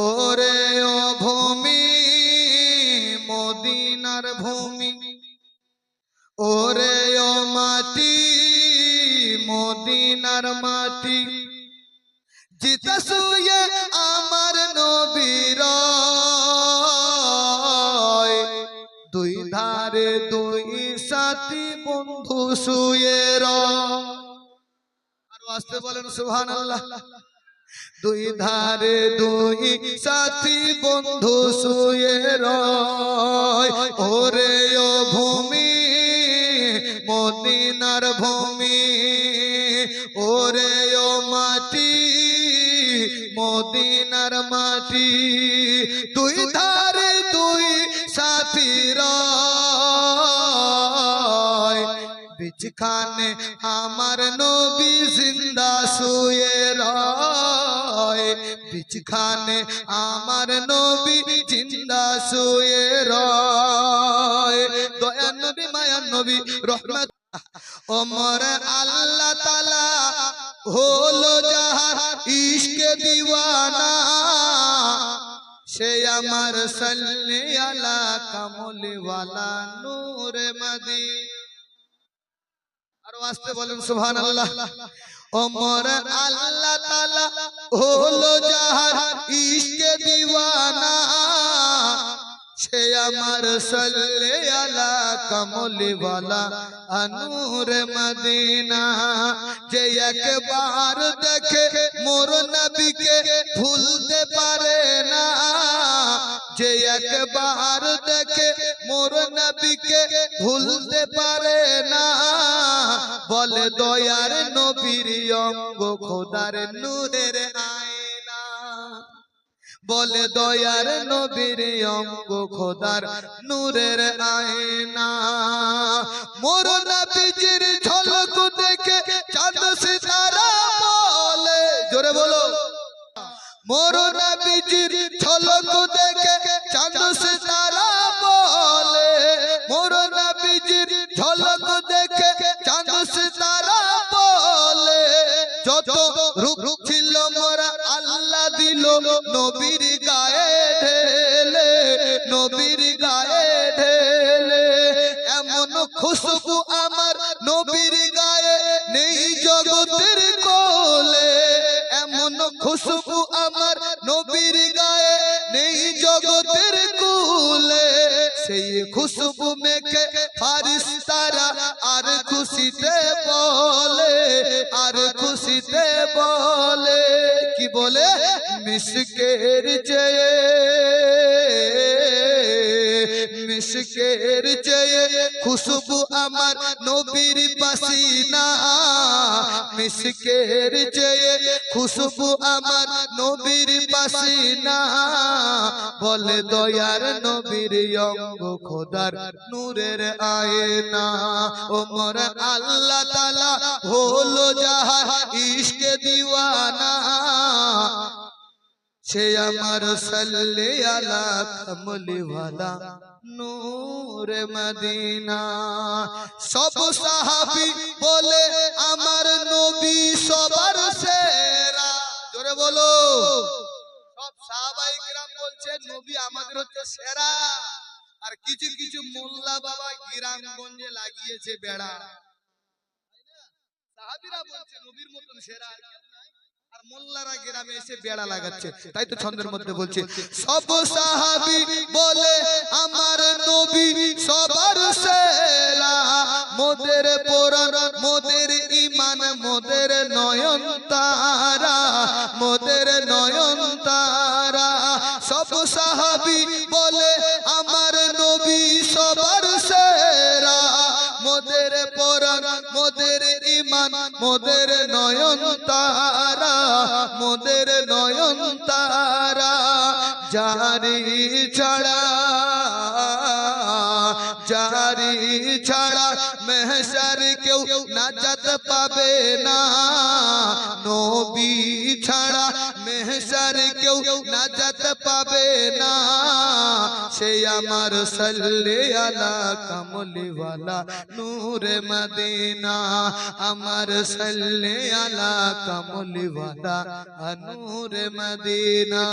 ওরে ও ভূমি, মদিনার ভূমি। ওরে ও মাটি, মদিনার মাটি। জিতা শুয়ে আমার নবীর দুই ধারে দুই সাথী বন্ধু শুয়ে আর আসতে বলেন সুহান আল্লাহ দুই ধারে দুই সাথী বন্ধু শুয়ে রয়। ওরে ও ভূমি, মদিনার ভূমি, ওরে ও মাটি, মদিনার মাটি। দুই ধারে দুই সাথী রয়। বিচখানে আমার নবী জিন্দা শুয়ে বিচখানে আমার নবী জিন্দা শুয়ে রয়। দয়া নবী, মায়া নবী, রহমত। ওমর আল্লাহ তালা হলো যাহার ইশকে দিওয়ানা। সে আমার সাল্লি আলা কামলিওয়ালা নূরে মদিনা আরও আসতে বলেন সুবহান ওমর আল্লাহ তাআলা হলো যাহার ইশকে দিওয়ানা। সে আমার সাল্লে আলা কমলি ওয়ালা আনুর মদিনা। যে একবার দেখে মোর নবীকে ভুলতে পারে না। যে একবার দেখে মোর নবীকে ভুলতে পারে না। বলে দয়ার নবীর অঙ্গ খোদার নূরের আয়না। বলে দয়ার নবীর অঙ্গ খোদার নূরের আয়না। মোর নবীজির ঝলক দেখে চাঁদ সিতারা বলে। জোরে বলো। মোর নবীজির ঝলক দেখে চাঁদ সিতারা বলে। মোর নবীজির ঝলক নবীর গায়ে ঢেলে, নবীর গায়ে ঢেলে। এমন খুশবু আমার নবীর গায়ে নেই জগতের কোলে। এমন খুশবু আমার নবীর গায়ে সেই খুশবু মেখে ফারিস তারা আর খুশিতে বলে, আর খুশিতে বলে, কি বলে? মিসকের চেয়ে মিসকের চেয়ে খুশবু আমার নবীর পাসিনা মিসকের চেয়ে খুশবু আমার নবীর পাসিনা বলে দয়ার নবীর অঙ্গ খোদার নূরের আয়না। ওমর আল্লাহ তালা হলো যাহা ইশকে দিওয়ানা। সে আমার সাল্লে আলা কমলিওয়ালা নূরে মদিনা। সব সাহাবি বলে, আমার নবী জোরে বলো। সব সাহাবাই বলছে, নবী আমাদের হচ্ছে সেরা। আর কিছু কিছু মোল্লা বাবা লাগিয়েছে বেড়া। বলছে, নবীর মতন সেরা আর মোল্লারা গ্রামে এসে বেড়া লাগাচ্ছে। তাই তো ছন্দের মধ্যে বলছে, সব সাহাবি বলে আমার নবী সবার সেরা। মোদের পোরান, মোদের ইমান মোদের নয়ন তারা, মোদের নয়ন তারা। সব সাহাবি বলে, আমার নবী সবার সেরা। মোদের পরাণ, মোদের ইমান মোদের নয়ন তারা, মোদের নয়ন তারা। জারি ছাড়া ছাড়া মেহসার কেউ নাজাত পাবে না নবী ছাড়া মেহ মেহসার কেউ নাজাত পাবে না সে আমার সাল্লে আলা কামলিওয়ালা নূরে মদিনা আমার সাল্লে আলা কামলিওয়ালা নূরে মদিনা